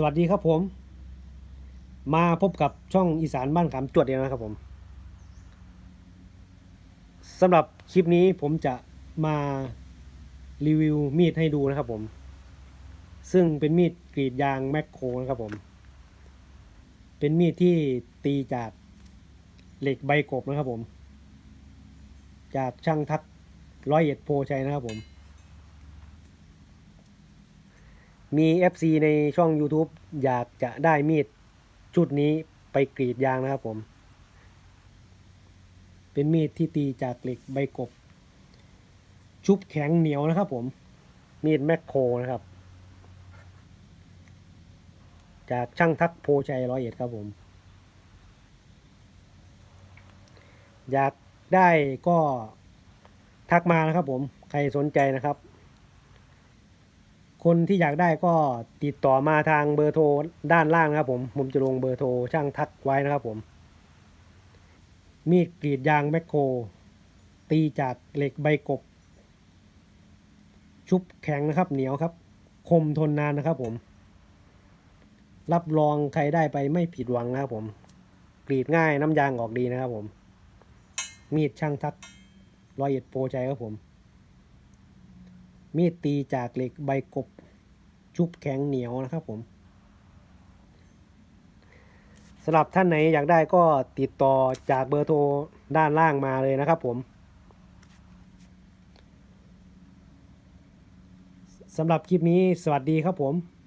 สวัสดีครับผม มาพบกับช่องอีสานบ้านขามจวดเองนะครับผมสำหรับคลิปนี้ผมจะมารีวิวมีดให้ดูนะครับผม ซึ่งเป็นมีดกรีดยางแมคโครนะครับผม เป็นมีดที่ตีจากเหล็กใบกบนะครับผม จากช่างทักร้อยเอ็ดโพชัยนะครับผม มี FC ในช่อง YouTube อยากจะได้มีดชุดนี้ไปกรีดยางนะครับผม เป็นมีดที่ตีจากเหล็กใบกบ ชุบแข็งเหนียวนะครับผม มีดแมคโครนะครับ จากช่างทักโพชัยร้อยเอ็ดครับผม อยากได้ก็ทักมานะครับผม ใครสนใจนะครับ คนที่อยากได้ก็ติดต่อมาทางเบอร์โทรด้านล่างนะครับผม ผมจะลงเบอร์โทรช่างทักไว้นะครับผม มีดกรีดยางแมคโคร ตีจากเหล็กใบกบ ชุบแข็งนะครับ เหนียวครับ คมทนนานนะครับผม รับรองใครได้ไปไม่ผิดหวังนะครับผม กรีดง่ายน้ำยางออกดีนะครับผม มีดช่างทักรอยเอ็ดโปรใจครับผม มีดตีจากเหล็กใบกบชุบแข็งเหนียวนะครับผมสำหรับท่านไหนอยากได้ก็ติดต่อจากเบอร์โทรด้านล่างมาเลยนะครับผมสำหรับคลิปนี้สวัสดีครับผม